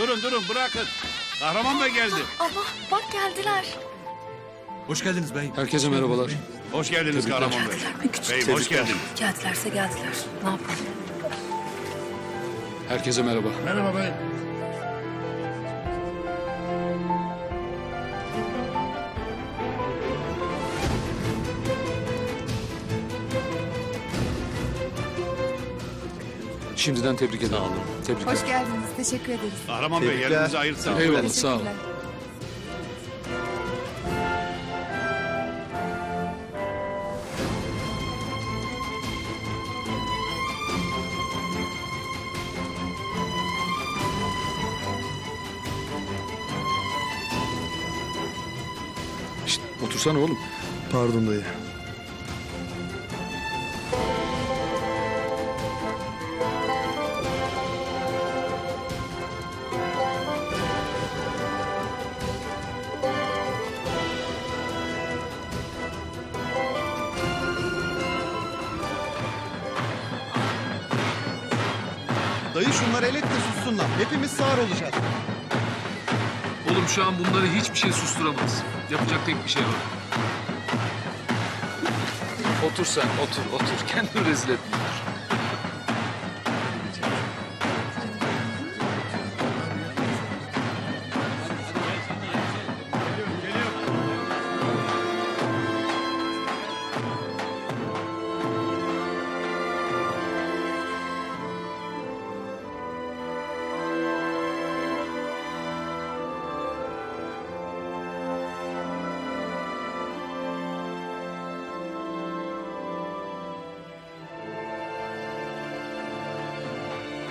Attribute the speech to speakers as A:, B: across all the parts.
A: Durun durun bırakın. Kahraman Bey geldi.
B: Ama bak geldiler.
C: Hoş geldiniz beyim.
D: Herkese merhabalar.
A: Hoş geldiniz Kahraman Bey. Beyim hoş geldiniz.
B: Geldilerse geldiler. Ne yapalım?
D: Herkese merhaba.
A: Merhaba bey.
D: Şimdiden tebrik ederim. Tebrikler.
E: Hoş geldiniz. Teşekkür ederiz.
A: Kahraman Bey
C: Tebrikler.
A: yerinizi ayırtın.
D: Eyvallah sağ ol.
E: Teşekkürler.
D: Şişt, otursana oğlum.
C: Pardon dayı.
F: Dayı şunları el et de sussunlar. Hepimiz sağır olacağız.
G: Oğlum şu an bunları hiçbir şey susturamaz. Yapacak tek bir şey var. Otur sen, otur, otur. Kendini rezil etme.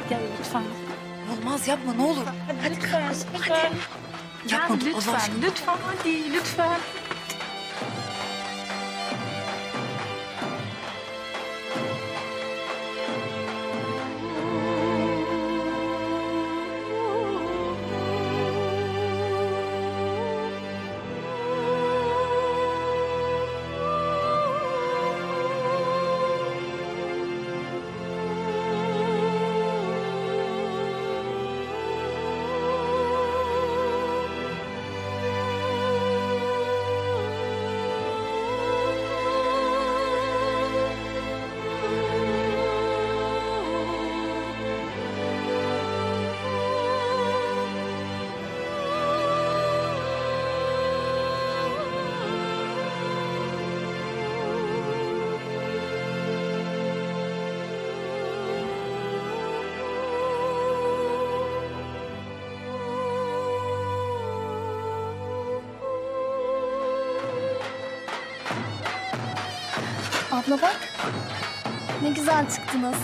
B: Gel lütfen. Olmaz yapma ne olur. Hadi lütfen. Hadi. Yapma Allah
H: lütfen, lütfen hadi lütfen.
E: Abla bak. Ne güzel çıktınız.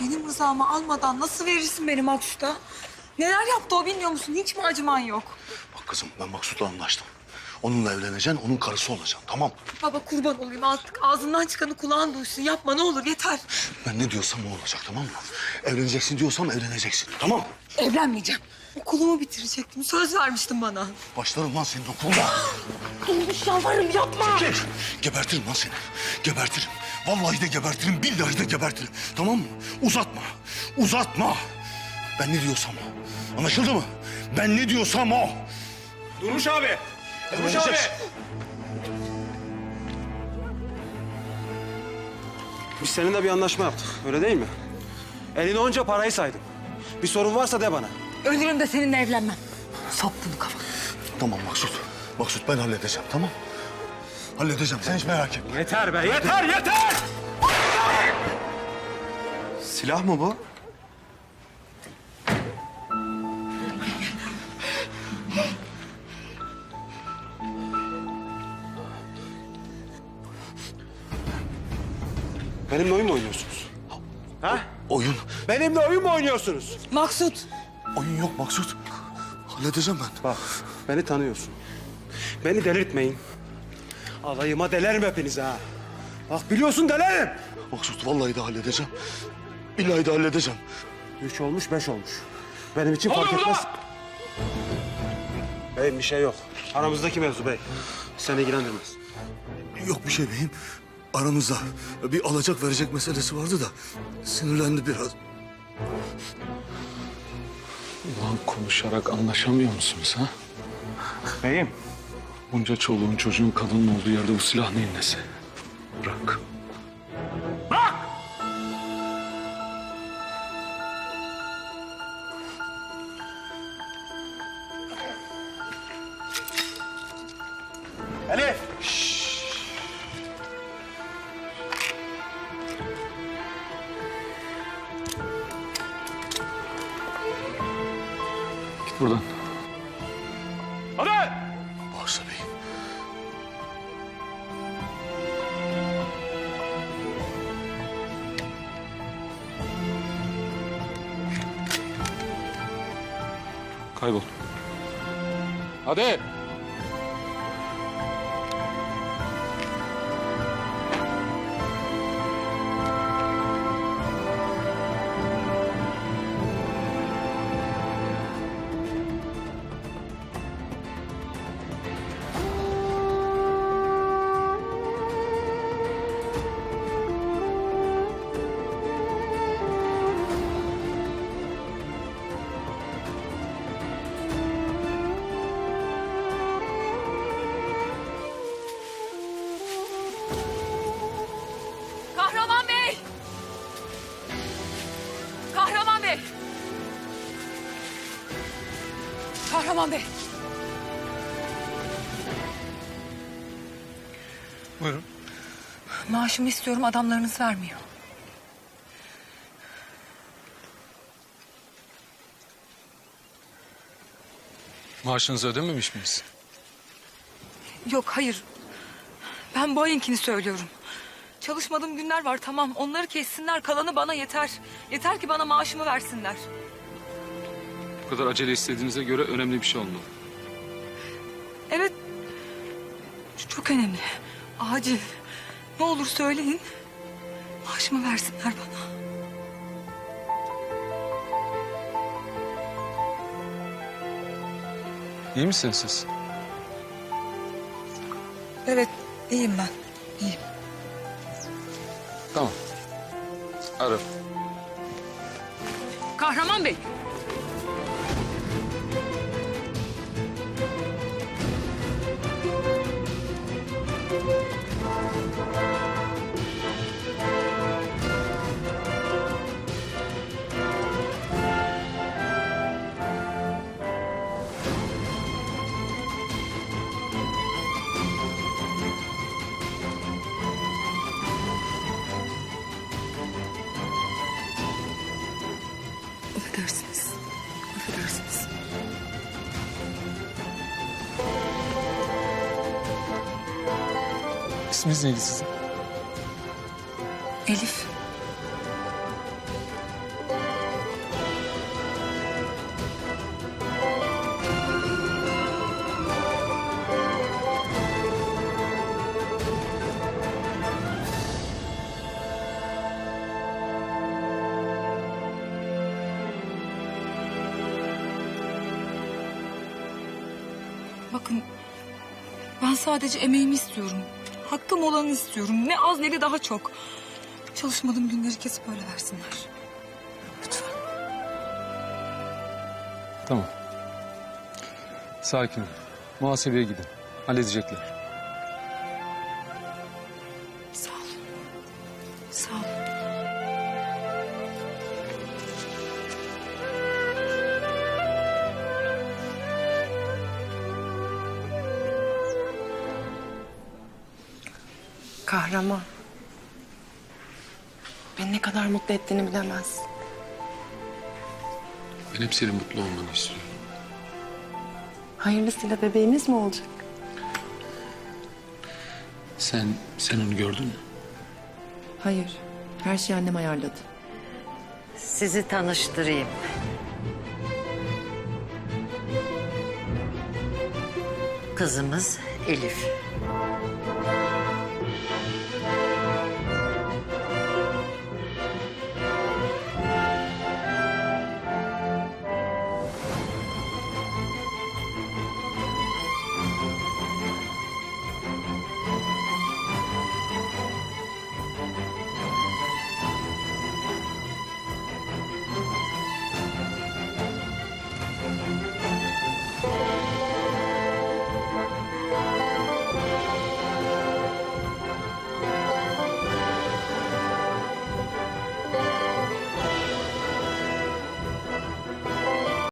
I: Benim rızamı almadan nasıl verirsin benim Maksut'a? Neler yaptı o bilmiyor musun? Hiç mi acıman yok?
J: Bak kızım ben Maksut'la anlaştım. Onunla evleneceksin, onun karısı olacaksın tamam?
I: Baba kurban olayım artık ağzından çıkanı kulağın duysun. Yapma ne olur yeter.
J: Ben ne diyorsam o olacak tamam mı? Evleneceksin diyorsam evleneceksin tamam mı?
I: Evlenmeyeceğim. Okulumu bitirecektim. Söz vermiştin bana.
J: Başlarım lan senin okuluna.
I: Durmuş yalvarırım yapma.
J: Gel. Gebertirim lan seni. Gebertirim. Vallahi de gebertirim, billahi de gebertirim. Tamam mı? Uzatma. Uzatma. Ben ne diyorsam o. Anlaşıldı mı? Ben ne diyorsam o.
A: Durmuş abi. Durmuş abi.
F: Biz seninle bir anlaşma yaptık. Öyle değil mi? Eline onca parayı saydım. Bir sorun varsa de bana.
I: Ölürüm de seninle evlenmem. Sok bunu kafana.
J: Tamam Maksut. Maksut ben halledeceğim tamam? Halledeceğim. Sen hiç merak etme.
F: Yeter be, yeter, yeter!
C: Silah mı bu?
F: Benimle oyun mu oynuyorsunuz? Ha?
J: Oyun.
F: Benimle oyun mu oynuyorsunuz?
I: Maksut.
J: Oyun yok Maksut. Halledeceğim ben.
F: Bak, beni tanıyorsun. Beni delirtmeyin. Alayıma delerim hepinizi ha. Bak biliyorsun delerim.
J: Maksut vallahi de halledeceğim. Billahi de halledeceğim.
F: Üç olmuş, beş olmuş. Benim için fark etmez. Beyim bir şey yok. Aramızdaki mevzu bey. Seni ilgilendirmez.
J: Yok bir şey beyim. Aramızda bir alacak verecek meselesi vardı da sinirlendi biraz.
D: Ulan konuşarak anlaşamıyor musunuz ha?
F: Beyim.
D: Bunca çoluğun çocuğun kadının olduğu yerde bu silah neyin nesi? Bırak. Git buradan.
F: Hadi.
J: Varsa beyim.
D: Kaybol. Hadi.
B: Bey!
G: Buyurun.
I: Maaşımı istiyorum adamlarınız vermiyor.
D: Maaşınızı ödememiş miyiz?
I: Yok hayır. Ben bu ayınkini söylüyorum. Çalışmadığım günler var tamam. Onları kessinler kalanı bana yeter. Yeter ki bana maaşımı versinler.
D: Bu kadar acele istediğinize göre önemli bir şey olmalı.
I: Evet. Çok önemli. Acil. Ne olur söyleyin. Maaşımı versinler bana.
D: İyi misiniz siz?
I: Evet iyiyim ben. İyiyim.
D: Tamam. Ara.
B: Kahraman Bey!
I: Affedersiniz. Affedersiniz.
D: İsminiz neydi sizin?
I: Elif. Bakın ben sadece emeğimi istiyorum. Hakkım olanı istiyorum. Ne az ne de daha çok. Çalışmadığım günleri kesip öyle versinler. Lütfen.
D: Tamam. Sakin ol. Muhasebeye gidin. Halledecekler.
H: Kahraman. Beni ne kadar mutlu ettiğini bilemez.
D: Ben hep senin mutlu olmanı istiyorum.
H: Hayırlısıyla bebeğiniz mi olacak?
D: Sen, sen onu gördün mü?
H: Hayır. Her şeyi annem ayarladı.
K: Sizi tanıştırayım. Kızımız Elif.